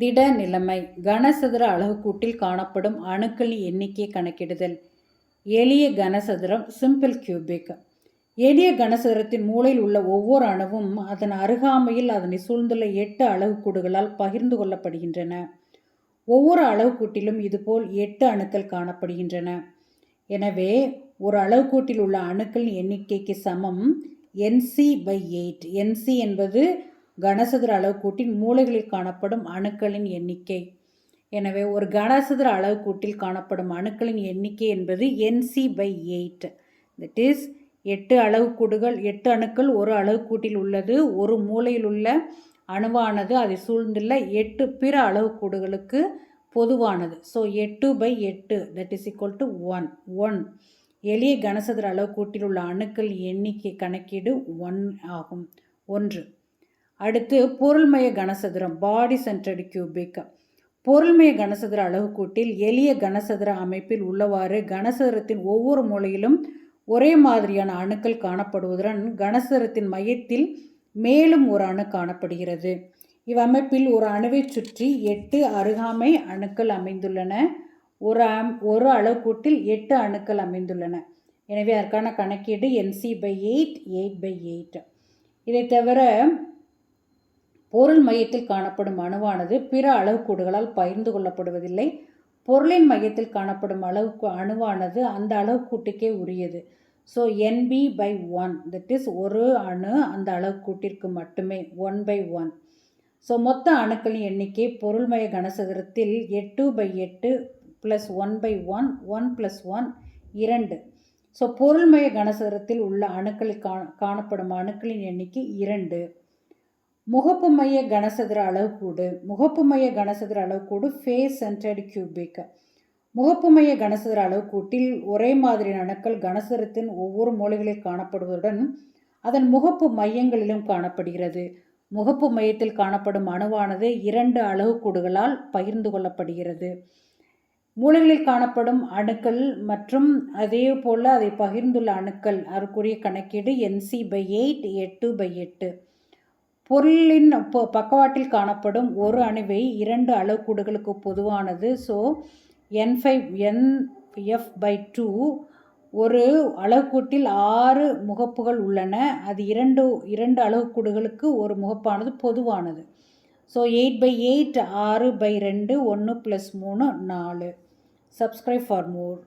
திட நிலைமை. கனசதுர அளவுக்கூட்டில் காணப்படும் அணுக்களின் எண்ணிக்கை கணக்கிடுதல். எளிய கனசதுரம் சிம்பிள் கியூபிக் எளிய கனசதுரத்தின் மூலையில் உள்ள ஒவ்வொரு அணுவும் அதன் அருகாமையில் அதனை சூழ்ந்துள்ள எட்டு அளவுக்கூடுகளால் பகிர்ந்து கொள்ளப்படுகின்றன. ஒவ்வொரு அளவுக்கூட்டிலும் இதுபோல் எட்டு அணுக்கள் காணப்படுகின்றன. எனவே ஒரு அளவுக்கூட்டில் உள்ள அணுக்களின் எண்ணிக்கைக்கு சமம். என்சி பை எயிட் என்சி என்பது கனசதுர அளவுக்கூட்டின் மூலைகளில் காணப்படும் அணுக்களின் எண்ணிக்கை. எனவே ஒரு கனசதுர அளவுக்கூட்டில் காணப்படும் அணுக்களின் எண்ணிக்கை என்பது NC by eight that is எட்டு அளவுக்கூடுகள் எட்டு அணுக்கள் ஒரு அளவுக்கூட்டில் உள்ளது. ஒரு மூலையில் உள்ள அணுவானது அதை சூழ்ந்துள்ள எட்டு பிற அளவுக்கூடுகளுக்கு பொதுவானது. ஸோ எட்டு பை எட்டு that is equal to one one எளிய கனசதுர அளவுக்கூட்டில் உள்ள அணுக்கள் எண்ணிக்கை கணக்கீடு ஒன் ஆகும். ஒன்று. அடுத்து பொருள்மய கனசதுரம் பாடி சென்டர்டு கியூபிக் பொருள்மய கனசதுர அளவுக்கூட்டில் எளிய கனசதுர அமைப்பில் உள்ளவாறு கனசதுரத்தின் ஒவ்வொரு மூலையிலும் ஒரே மாதிரியான அணுக்கள் காணப்படுவதுடன் கனசதுரத்தின் மையத்தில் மேலும் ஒரு அணு காணப்படுகிறது. இவ்வமைப்பில் ஒரு அணுவை சுற்றி எட்டு அருகாமை அணுக்கள் அமைந்துள்ளன. ஒரு அம் ஒரு அளவுக்கூட்டில் எட்டு அணுக்கள் அமைந்துள்ளன. எனவே அதற்கான கணக்கீடு NC by eight eight by eight இதை தவிர பொருள் மையத்தில் காணப்படும் அணுவானது பிற அளவுக்கூடுகளால் பகிர்ந்து கொள்ளப்படுவதில்லை. பொருளின் மையத்தில் காணப்படும் அளவுக்கு அணுவானது அந்த அளவுக்கூட்டுக்கே உரியது. So NB by one that is ஒரு அணு அந்த அளவுக்கூட்டிற்கு மட்டுமே ஒன் பை ஒன் ஸோ மொத்த அணுக்களின் எண்ணிக்கை பொருள்மய கனசதுரத்தில் எட்டு பை எட்டு plus one by one one plus one இரண்டு. ஸோ பொருள்மய கனசதுரத்தில் உள்ள அணுக்களில் காணப்படும் அணுக்களின் எண்ணிக்கை இரண்டு. முகப்பு மைய கனசதுர அளவுக்கூடு முகப்பு மைய கனசதுர அளவுக்கூடு ஃபேஸ் சென்டர்டு கியூபிக் முகப்பு மைய கனசதுர அளவுக்கூட்டில் ஒரே மாதிரியான அணுக்கள் கனசதுரத்தின் ஒவ்வொரு மூலைகளில் காணப்படுவதுடன் அதன் முகப்பு மையங்களிலும் காணப்படுகிறது. முகப்பு மையத்தில் காணப்படும் அணுவானது இரண்டு அளவுக்கூடுகளால் பகிர்ந்து கொள்ளப்படுகிறது. மூலைகளில் காணப்படும் அணுக்கள் மற்றும் அதே போல் அதை பகிர்ந்துள்ள அணுக்கள் அதற்குரிய கணக்கீடு என்சி பை எயிட் எட்டு பை எட்டு பொருளின் இப்போ பக்கவாட்டில் காணப்படும் ஒரு அணுவை இரண்டு அளவுக்கூடுகளுக்கு பொதுவானது. So N five N F by two ஒரு அளவுக்கூட்டில் ஆறு முகப்புகள் உள்ளன. அது இரண்டு இரண்டு அளவுக்கூடுகளுக்கு ஒரு முகப்பானது பொதுவானது. ஸோ எயிட் பை எயிட் ஆறு பை ரெண்டு ஒன்று ப்ளஸ் மூணு நாலு. Subscribe for more